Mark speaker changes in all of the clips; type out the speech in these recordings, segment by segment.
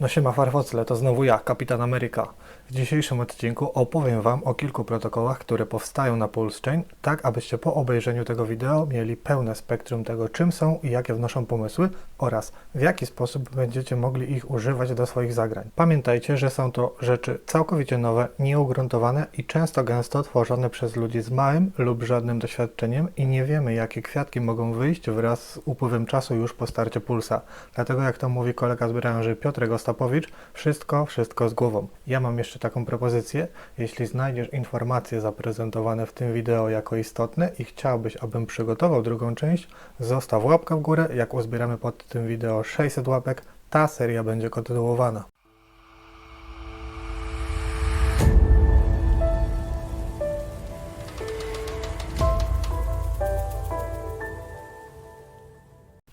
Speaker 1: No siema farfocle, to znowu ja, Kapitan Ameryka. W dzisiejszym odcinku opowiem Wam o kilku protokołach, które powstają na Pulse Chain, tak abyście po obejrzeniu tego wideo mieli pełne spektrum tego, czym są i jakie wnoszą pomysły oraz w jaki sposób będziecie mogli ich używać do swoich zagrań. Pamiętajcie, że są to rzeczy całkowicie nowe, nieugruntowane i często gęsto tworzone przez ludzi z małym lub żadnym doświadczeniem i nie wiemy, jakie kwiatki mogą wyjść wraz z upływem czasu już po starcie Pulsa. Dlatego, jak to mówi kolega z branży Piotrek Ostapowicz, wszystko, wszystko z głową. Ja mam jeszcze taką propozycję. Jeśli znajdziesz informacje zaprezentowane w tym wideo jako istotne i chciałbyś, abym przygotował drugą część, zostaw łapkę w górę. Jak uzbieramy pod tym wideo 600 łapek, ta seria będzie kontynuowana.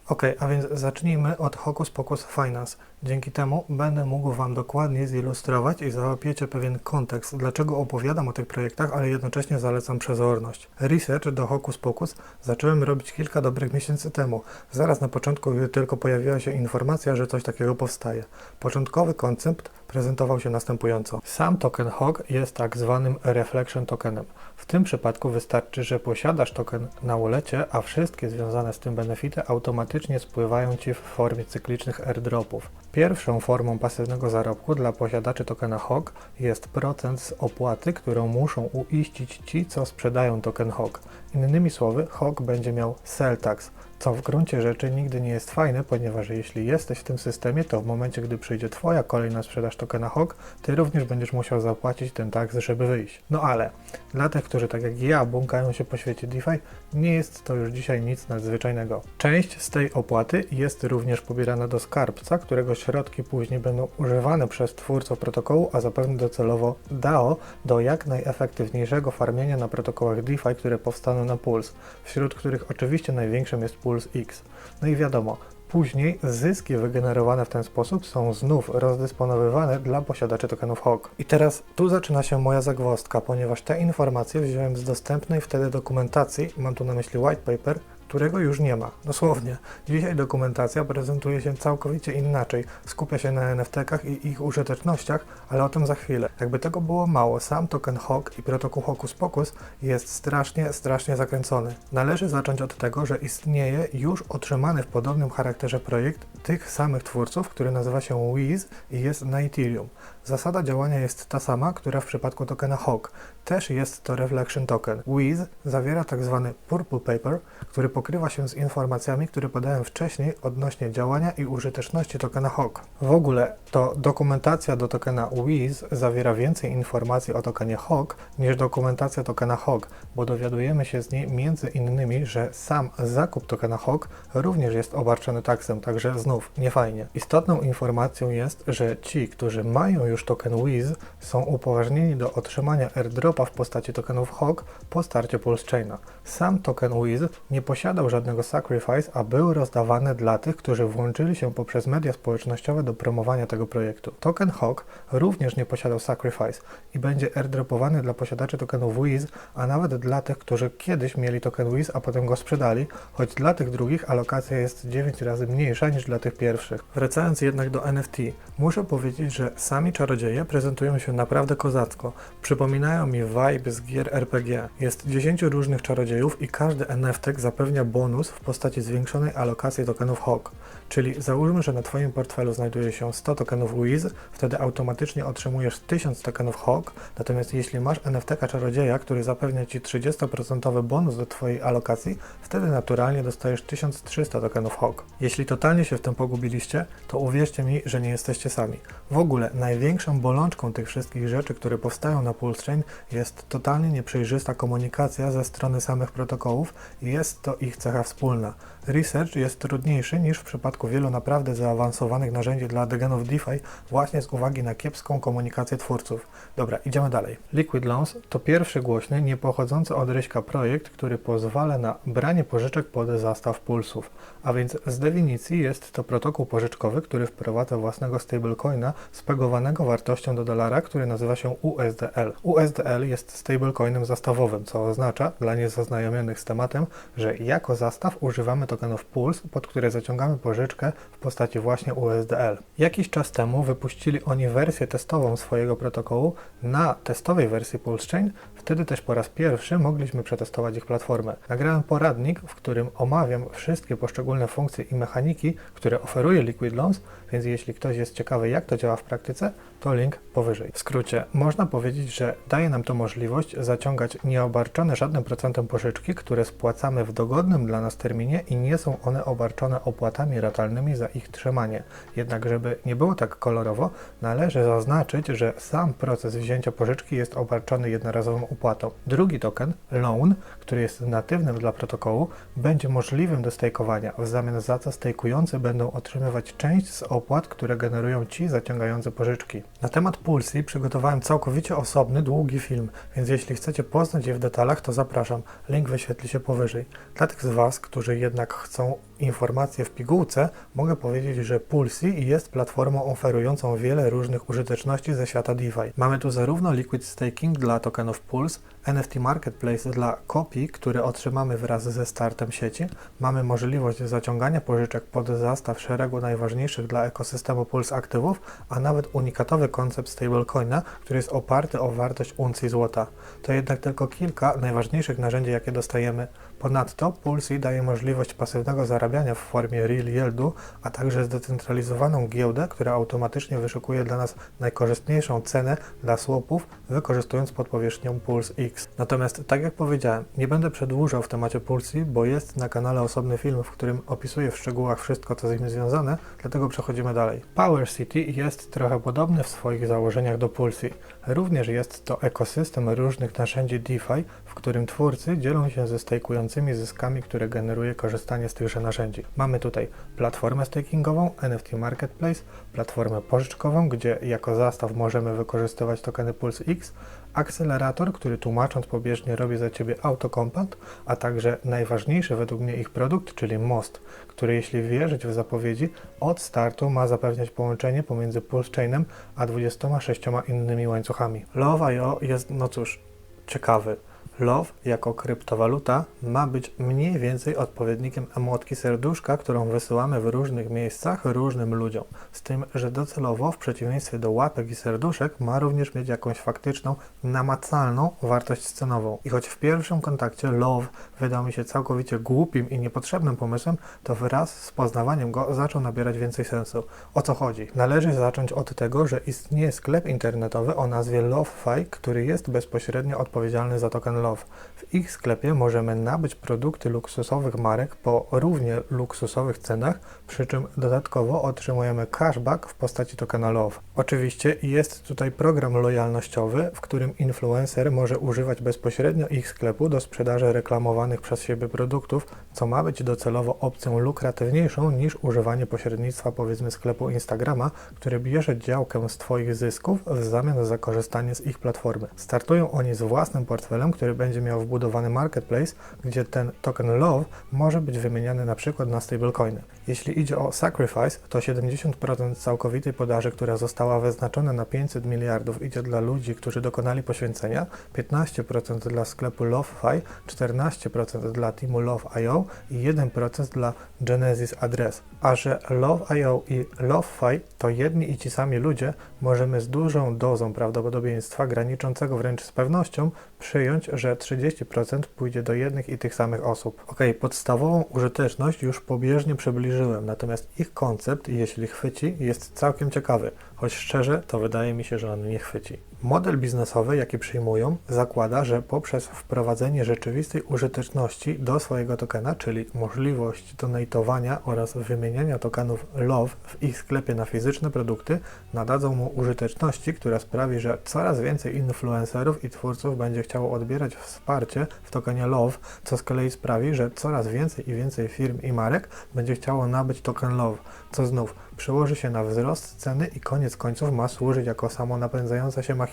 Speaker 1: Ok, a więc zacznijmy od Hocus Pocus Finance. Dzięki temu będę mógł Wam dokładnie zilustrować i załapiecie pewien kontekst, dlaczego opowiadam o tych projektach, ale jednocześnie zalecam przezorność. Research do Hocus Pocus zacząłem robić kilka dobrych miesięcy temu. Zaraz na początku, gdy tylko pojawiła się informacja, że coś takiego powstaje. Początkowy koncept prezentował się następująco. Sam token HOG jest tak zwanym reflection tokenem. W tym przypadku wystarczy, że posiadasz token na ulecie, a wszystkie związane z tym benefity automatycznie spływają Ci w formie cyklicznych airdropów. Pierwszą formą pasywnego zarobku dla posiadaczy tokena HOG jest procent z opłaty, którą muszą uiścić ci, co sprzedają token HOG. Innymi słowy, HOG będzie miał sell tax, co w gruncie rzeczy nigdy nie jest fajne, ponieważ jeśli jesteś w tym systemie, to w momencie, gdy przyjdzie Twoja kolejna sprzedaż tokena HOG, Ty również będziesz musiał zapłacić ten tax, żeby wyjść. No ale dla tych, którzy tak jak ja błąkają się po świecie DeFi, nie jest to już dzisiaj nic nadzwyczajnego. Część z tej opłaty jest również pobierana do skarbca, którego środki później będą używane przez twórców protokołu, a zapewne docelowo DAO do jak najefektywniejszego farmienia na protokołach DeFi, które powstaną na Pulse, wśród których oczywiście największym jest X. No i wiadomo, Później zyski wygenerowane w ten sposób są znów rozdysponowywane dla posiadaczy tokenów HOG. I teraz tu zaczyna się moja zagwozdka, ponieważ te informacje wziąłem z dostępnej wtedy dokumentacji, mam tu na myśli white paper, którego już nie ma. Dosłownie. Dzisiaj dokumentacja prezentuje się całkowicie inaczej. Skupia się na NFT-kach i ich użytecznościach, ale o tym za chwilę. Jakby tego było mało, sam token HOG i protokół Hocus Pocus jest strasznie, strasznie zakręcony. Należy zacząć od tego, że istnieje już otrzymany w podobnym charakterze projekt tych samych twórców, który nazywa się Wiz i jest na Ethereum. Zasada działania jest ta sama, która w przypadku tokena HOG. Też jest to Reflection Token. Wiz zawiera tak zwany Purple Paper, który pokrywa się z informacjami, które podałem wcześniej odnośnie działania i użyteczności tokena HOG. W ogóle to dokumentacja do tokena Wiz zawiera więcej informacji o tokenie HOG niż dokumentacja tokena HOG, bo dowiadujemy się z niej między innymi, że sam zakup tokena HOG również jest obarczony taksem, także znów nie fajnie. Istotną informacją jest, że ci, którzy mają już token Wiz, są upoważnieni do otrzymania airdropa w postaci tokenów HOG po starcie Pulse Chaina. Sam token Wiz nie posiadał żadnego sacrifice, a był rozdawany dla tych, którzy włączyli się poprzez media społecznościowe do promowania tego projektu. Token HOG również nie posiadał sacrifice i będzie airdropowany dla posiadaczy tokenów Wiz, a nawet dla tych, którzy kiedyś mieli token Wiz, a potem go sprzedali, choć dla tych drugich alokacja jest 9 razy mniejsza niż dla tych pierwszych. Wracając jednak do NFT, muszę powiedzieć, że sami czarodzieje prezentują się naprawdę kozacko. Przypominają mi vibe z gier RPG. Jest 10 różnych czarodziejów i każdy NFT zapewnia bonus w postaci zwiększonej alokacji tokenów HOG. Czyli załóżmy, że na Twoim portfelu znajduje się 100 tokenów Wiz, wtedy automatycznie otrzymujesz 1000 tokenów HOG, natomiast jeśli masz NFT czarodzieja, który zapewnia Ci 30% bonus do Twojej alokacji, wtedy naturalnie dostajesz 1300 tokenów HOG. Jeśli totalnie się w tym pogubiliście, to uwierzcie mi, że nie jesteście sami. W ogóle największą bolączką tych wszystkich rzeczy, które powstają na Pulse Chain jest totalnie nieprzejrzysta komunikacja ze strony samych protokołów i jest to ich cecha wspólna. Research jest trudniejszy niż w przypadku wielu naprawdę zaawansowanych narzędzi dla degenów DeFi właśnie z uwagi na kiepską komunikację twórców. Dobra, idziemy dalej. Liquid Loans to pierwszy głośny, nie pochodzący od Ryśka projekt, który pozwala na branie pożyczek pod zastaw pulsów. A więc z definicji jest to protokół pożyczkowy, który wprowadza własnego stablecoina spegowanego wartością do dolara, który nazywa się USDL. USDL jest stablecoinem zastawowym, co oznacza dla niezaznajomionych z tematem, że jako zastaw używamy tokenów Pulse, pod które zaciągamy pożyczkę w postaci właśnie USDL. Jakiś czas temu wypuścili oni wersję testową swojego protokołu na testowej wersji Pulse Chain, wtedy też po raz pierwszy mogliśmy przetestować ich platformę. Nagrałem poradnik, w którym omawiam wszystkie poszczególne funkcje i mechaniki, które oferuje Liquid Loans, więc jeśli ktoś jest ciekawy jak to działa w praktyce, to link powyżej. W skrócie, można powiedzieć, że daje nam to możliwość zaciągać nieobarczone żadnym procentem pożyczki, które spłacamy w dogodnym dla nas terminie i nie są one obarczone opłatami ratalnymi za ich trzymanie. Jednak żeby nie było tak kolorowo, należy zaznaczyć, że sam proces wzięcia pożyczki jest obarczony jednorazową opłatą. Drugi token, Loan, który jest natywnym dla protokołu, będzie możliwym do stejkowania, w zamian za co stejkujący będą otrzymywać część z opłat, które generują ci zaciągający pożyczki. Na temat Pulsi przygotowałem całkowicie osobny, długi film, więc jeśli chcecie poznać je w detalach, to zapraszam. Link wyświetli się powyżej. Dla tych z Was, którzy jednak chcą informacje w pigułce, mogę powiedzieć, że Pulsi jest platformą oferującą wiele różnych użyteczności ze świata DeFi. Mamy tu zarówno liquid staking dla tokenów Pulse, NFT Marketplace dla kopii, które otrzymamy wraz ze startem sieci. Mamy możliwość zaciągania pożyczek pod zastaw szeregu najważniejszych dla ekosystemu Pulse aktywów, a nawet unikatowy koncept stablecoina, który jest oparty o wartość uncji złota. To jednak tylko kilka najważniejszych narzędzi, jakie dostajemy. Ponadto Pulsi daje możliwość pasywnego zarabiania w formie real yieldu, a także zdecentralizowaną giełdę, która automatycznie wyszukuje dla nas najkorzystniejszą cenę dla swapów, wykorzystując podpowierzchnią Pulse X. Natomiast, tak jak powiedziałem, nie będę przedłużał w temacie Pulsi, bo jest na kanale osobny film, w którym opisuję w szczegółach wszystko, co z nim związane, dlatego przechodzimy dalej. Power City jest trochę podobny w swoich założeniach do Pulsi. Również jest to ekosystem różnych narzędzi DeFi, w którym twórcy dzielą się ze stejkującymi zyskami, które generuje korzystanie z tychże narzędzi. Mamy tutaj platformę stakingową, NFT Marketplace, platformę pożyczkową, gdzie jako zastaw możemy wykorzystywać tokeny Pulse X, akcelerator, który tłumacząc pobieżnie robi za Ciebie autokompat, a także najważniejszy według mnie ich produkt, czyli Most, który jeśli wierzyć w zapowiedzi, od startu ma zapewniać połączenie pomiędzy Pulse Chainem a 26 innymi łańcuchami. Love.io jest, no cóż, ciekawy. Love jako kryptowaluta ma być mniej więcej odpowiednikiem emotki serduszka, którą wysyłamy w różnych miejscach różnym ludziom. Z tym, że docelowo w przeciwieństwie do łapek i serduszek ma również mieć jakąś faktyczną, namacalną wartość cenową. I choć w pierwszym kontakcie Love wydał mi się całkowicie głupim i niepotrzebnym pomysłem, to wraz z poznawaniem go zaczął nabierać więcej sensu. O co chodzi? Należy zacząć od tego, że istnieje sklep internetowy o nazwie LoveFi, który jest bezpośrednio odpowiedzialny za token Love. W ich sklepie możemy nabyć produkty luksusowych marek po równie luksusowych cenach, przy czym dodatkowo otrzymujemy cashback w postaci tokena Love. Oczywiście jest tutaj program lojalnościowy, w którym influencer może używać bezpośrednio ich sklepu do sprzedaży reklamowanych przez siebie produktów, co ma być docelowo opcją lukratywniejszą niż używanie pośrednictwa powiedzmy sklepu Instagrama, który bierze działkę z Twoich zysków w zamian za korzystanie z ich platformy. Startują oni z własnym portfelem, który będzie miał wbudowany marketplace, gdzie ten token Love może być wymieniany na przykład na stablecoiny. Jeśli idzie o Sacrifice, to 70% całkowitej podaży, która została wyznaczona na 500 miliardów idzie dla ludzi, którzy dokonali poświęcenia, 15% dla sklepu LoveFi, 14% dla teamu Love.io i 1% dla Genesis Address. A że Love.io i LoveFi to jedni i ci sami ludzie, możemy z dużą dozą prawdopodobieństwa graniczącego wręcz z pewnością przyjąć, że 30% pójdzie do jednych i tych samych osób. Ok, podstawową użyteczność już pobieżnie przybliżyłem, natomiast ich koncept, jeśli chwyci, jest całkiem ciekawy, choć szczerze to wydaje mi się, że on nie chwyci. Model biznesowy, jaki przyjmują, zakłada, że poprzez wprowadzenie rzeczywistej użyteczności do swojego tokena, czyli możliwość donatowania oraz wymieniania tokenów LOVE w ich sklepie na fizyczne produkty, nadadzą mu użyteczności, która sprawi, że coraz więcej influencerów i twórców będzie chciało odbierać wsparcie w tokenie LOVE, co z kolei sprawi, że coraz więcej i więcej firm i marek będzie chciało nabyć token LOVE, co znów przełoży się na wzrost ceny i koniec końców ma służyć jako samonapędzająca się machina,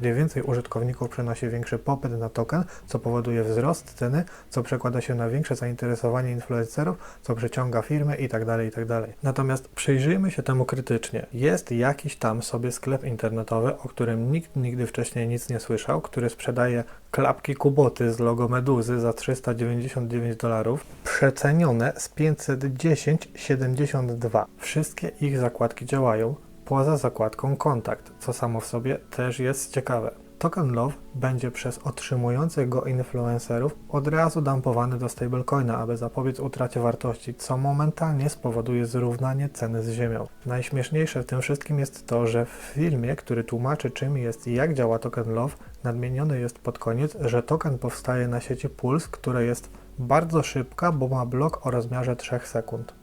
Speaker 1: gdzie więcej użytkowników przynosi większy popyt na token, co powoduje wzrost ceny, co przekłada się na większe zainteresowanie influencerów, co przyciąga firmy itd. itd. Natomiast przyjrzyjmy się temu krytycznie. Jest jakiś tam sobie sklep internetowy, o którym nikt nigdy wcześniej nic nie słyszał, który sprzedaje klapki Kuboty z logo Meduzy za 399 dolarów, przecenione z 510,72. Wszystkie ich zakładki działają, poza zakładką Kontakt, co samo w sobie też jest ciekawe. Token Love będzie przez otrzymujących go influencerów od razu dumpowany do stablecoina, aby zapobiec utracie wartości, co momentalnie spowoduje zrównanie ceny z ziemią. Najśmieszniejsze w tym wszystkim jest to, że w filmie, który tłumaczy czym jest i jak działa Token Love, nadmieniony jest pod koniec, że token powstaje na sieci Pulse, która jest bardzo szybka, bo ma blok o rozmiarze 3 sekund.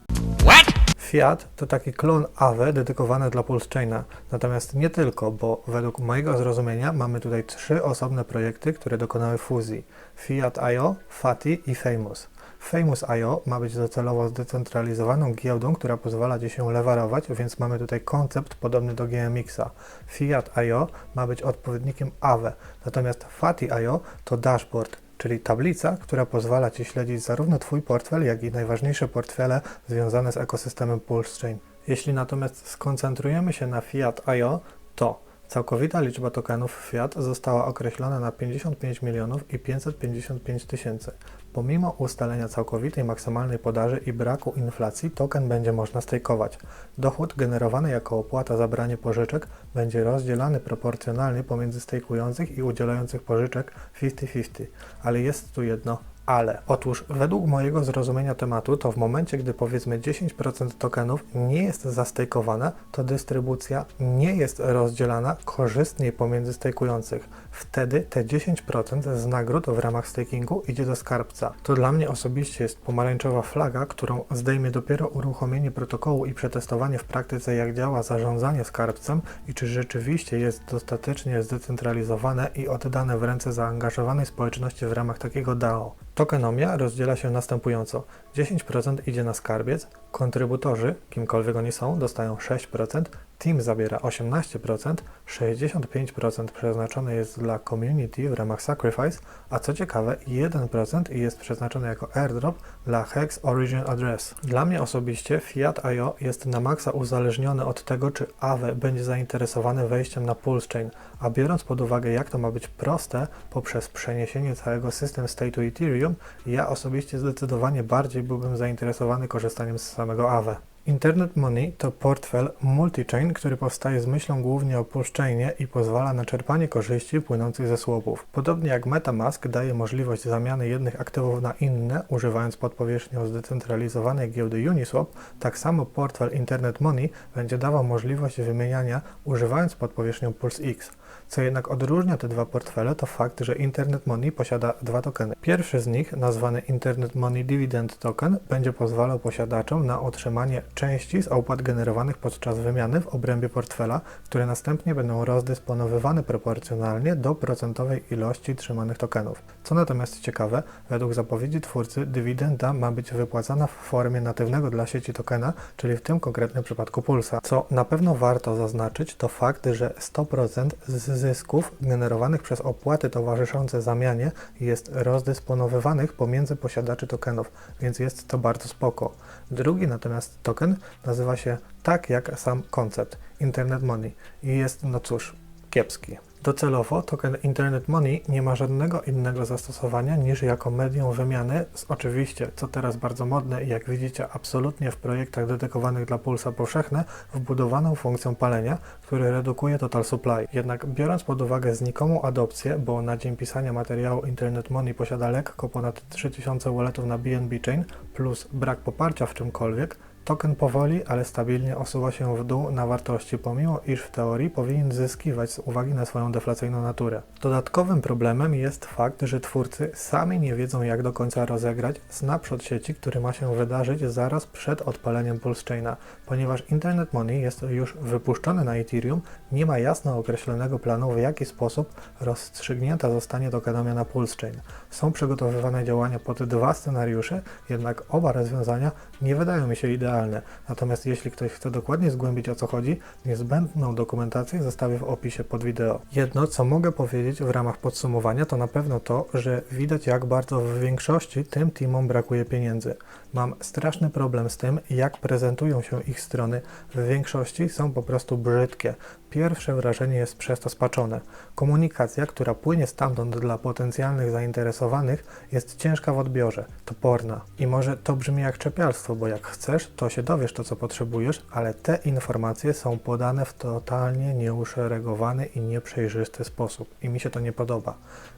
Speaker 1: Fiat to taki klon Aave dedykowany dla PulseChaina. Natomiast nie tylko, bo według mojego zrozumienia mamy tutaj trzy osobne projekty, które dokonały fuzji. Fiat.io, Fati i Famous. Famous.io ma być docelowo zdecentralizowaną giełdą, która pozwala Ci się lewarować, więc mamy tutaj koncept podobny do GMX-a. Fiat.io ma być odpowiednikiem Aave, natomiast Fati.io to dashboard, czyli tablica, która pozwala Ci śledzić zarówno Twój portfel, jak i najważniejsze portfele związane z ekosystemem PulseChain. Jeśli natomiast skoncentrujemy się na Fiat.io, to całkowita liczba tokenów Fiat została określona na 55 milionów i 555 tysięcy. Pomimo ustalenia całkowitej maksymalnej podaży i braku inflacji, token będzie można stejkować. Dochód generowany jako opłata za branie pożyczek będzie rozdzielany proporcjonalnie pomiędzy stejkujących i udzielających pożyczek 50-50. Ale jest tu jedno ale. Otóż według mojego zrozumienia tematu, to w momencie, gdy powiedzmy 10% tokenów nie jest zastejkowane, to dystrybucja nie jest rozdzielana korzystniej pomiędzy stejkujących. Wtedy te 10% z nagród w ramach stakingu idzie do skarbca. To dla mnie osobiście jest pomarańczowa flaga, którą zdejmie dopiero uruchomienie protokołu i przetestowanie w praktyce, jak działa zarządzanie skarbcem i czy rzeczywiście jest dostatecznie zdecentralizowane i oddane w ręce zaangażowanej społeczności w ramach takiego DAO. Tokenomia rozdziela się następująco. 10% idzie na skarbiec, kontrybutorzy, kimkolwiek oni są, dostają 6%, team zabiera 18%, 65% przeznaczone jest dla community w ramach Sacrifice, a co ciekawe 1% jest przeznaczone jako airdrop dla Hex Origin Address. Dla mnie osobiście Fiat.io jest na maksa uzależniony od tego, czy Aave będzie zainteresowany wejściem na Pulse Chain, a biorąc pod uwagę jak to ma być proste poprzez przeniesienie całego system state'u Ethereum, ja osobiście zdecydowanie bardziej byłbym zainteresowany korzystaniem z samego Aave. Internet Money to portfel multi-chain, który powstaje z myślą głównie o pushchainie i pozwala na czerpanie korzyści płynących ze słupów. Podobnie jak MetaMask daje możliwość zamiany jednych aktywów na inne, używając pod powierzchnią zdecentralizowanej giełdy Uniswap, tak samo portfel Internet Money będzie dawał możliwość wymieniania używając pod powierzchnią PulseX. Co jednak odróżnia te dwa portfele to fakt, że Internet Money posiada dwa tokeny. Pierwszy z nich, nazwany Internet Money Dividend Token, będzie pozwalał posiadaczom na otrzymanie części z opłat generowanych podczas wymiany w obrębie portfela, które następnie będą rozdysponowywane proporcjonalnie do procentowej ilości trzymanych tokenów. Co natomiast ciekawe, według zapowiedzi twórcy dywidenda ma być wypłacana w formie natywnego dla sieci tokena, czyli w tym konkretnym przypadku Pulsa. Co na pewno warto zaznaczyć, to fakt, że 100% z zysków generowanych przez opłaty towarzyszące zamianie jest rozdysponowywanych pomiędzy posiadaczy tokenów, więc jest to bardzo spoko. Drugi natomiast token nazywa się tak jak sam koncept Internet Money i jest, no cóż, kiepski. Docelowo token Internet Money nie ma żadnego innego zastosowania niż jako medium wymiany z oczywiście, co teraz bardzo modne i jak widzicie absolutnie w projektach dedykowanych dla pulsa powszechne, wbudowaną funkcją palenia, który redukuje total supply. Jednak biorąc pod uwagę znikomą adopcję, bo na dzień pisania materiału Internet Money posiada lekko ponad 3000 walletów na BNB Chain plus brak poparcia w czymkolwiek, Token powoli, ale stabilnie osuwa się w dół na wartości, pomimo iż w teorii powinien zyskiwać z uwagi na swoją deflacyjną naturę. Dodatkowym problemem jest fakt, że twórcy sami nie wiedzą jak do końca rozegrać snapshot sieci, który ma się wydarzyć zaraz przed odpaleniem Pulse Chaina. Ponieważ Internet Money jest już wypuszczony na Ethereum, nie ma jasno określonego planu w jaki sposób rozstrzygnięta zostanie tokenomia na Pulse Chain. Są przygotowywane działania pod dwa scenariusze, jednak oba rozwiązania nie wydają mi się idealne. Natomiast jeśli ktoś chce dokładnie zgłębić o co chodzi, niezbędną dokumentację zostawię w opisie pod wideo. Jedno, co mogę powiedzieć w ramach podsumowania, to na pewno to, że widać jak bardzo w większości tym teamom brakuje pieniędzy. Mam straszny problem z tym, jak prezentują się ich strony. W większości są po prostu brzydkie. Pierwsze wrażenie jest przez to spaczone. Komunikacja, która płynie stamtąd dla potencjalnych zainteresowanych, jest ciężka w odbiorze, toporna. I może to brzmi jak czepialstwo, bo jak chcesz, to się dowiesz to, co potrzebujesz, ale te informacje są podane w totalnie nieuszeregowany i nieprzejrzysty sposób. I mi się to nie podoba.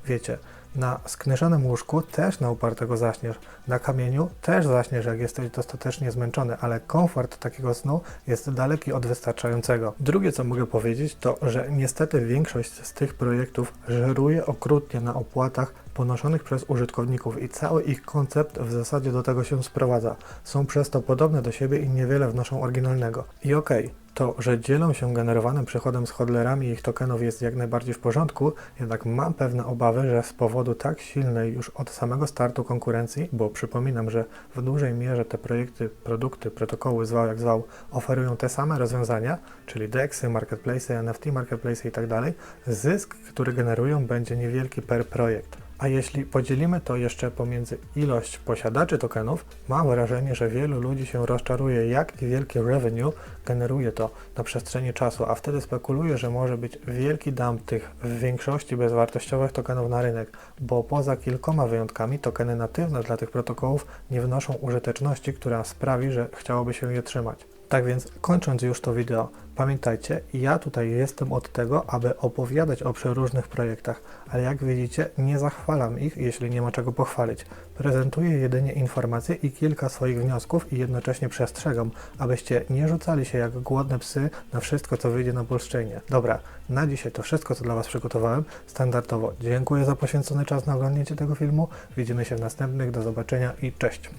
Speaker 1: Wiecie, na sknyszonym łóżku też na upartego zaśniesz. Na kamieniu też zaśniesz, jak jesteś dostatecznie zmęczony, ale komfort takiego snu jest daleki od wystarczającego. Drugie, co mogę powiedzieć, to, że niestety większość z tych projektów żeruje okrutnie na opłatach ponoszonych przez użytkowników i cały ich koncept w zasadzie do tego się sprowadza. Są przez to podobne do siebie i niewiele wnoszą oryginalnego. I okej, to, że dzielą się generowanym przychodem z hodlerami ich tokenów jest jak najbardziej w porządku, jednak mam pewne obawy, że z powodu tak silnej już od samego startu konkurencji, bo przypominam, że w dużej mierze te projekty, produkty, protokoły, zwał jak zwał, oferują te same rozwiązania, czyli DEXy, marketplace, NFT, marketplace tak dalej, zysk, który generują będzie niewielki per projekt. A jeśli podzielimy to jeszcze pomiędzy ilość posiadaczy tokenów, mam wrażenie, że wielu ludzi się rozczaruje, jak wielkie revenue generuje to na przestrzeni czasu, a wtedy spekuluje, że może być wielki dump tych w większości bezwartościowych tokenów na rynek, bo poza kilkoma wyjątkami tokeny natywne dla tych protokołów nie wnoszą użyteczności, która sprawi, że chciałoby się je trzymać. Tak więc kończąc już to wideo, pamiętajcie, ja tutaj jestem od tego, aby opowiadać o przeróżnych projektach, ale jak widzicie, nie zachwalam ich, jeśli nie ma czego pochwalić. Prezentuję jedynie informacje i kilka swoich wniosków i jednocześnie przestrzegam, abyście nie rzucali się jak głodne psy na wszystko, co wyjdzie na blockchainie. Dobra, na dzisiaj to wszystko, co dla Was przygotowałem. Standardowo dziękuję za poświęcony czas na oglądnięcie tego filmu. Widzimy się w następnych, do zobaczenia i cześć!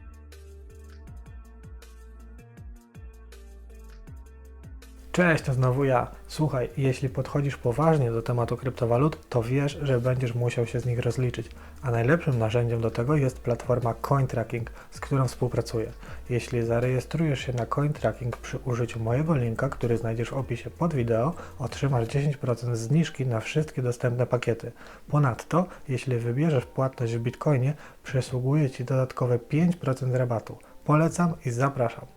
Speaker 1: Cześć, to znowu ja. Słuchaj, jeśli podchodzisz poważnie do tematu kryptowalut, to wiesz, że będziesz musiał się z nich rozliczyć, a najlepszym narzędziem do tego jest platforma CoinTracking, z którą współpracuję. Jeśli zarejestrujesz się na CoinTracking przy użyciu mojego linka, który znajdziesz w opisie pod wideo, otrzymasz 10% zniżki na wszystkie dostępne pakiety. Ponadto, jeśli wybierzesz płatność w Bitcoinie, przysługuje Ci dodatkowe 5% rabatu. Polecam i zapraszam.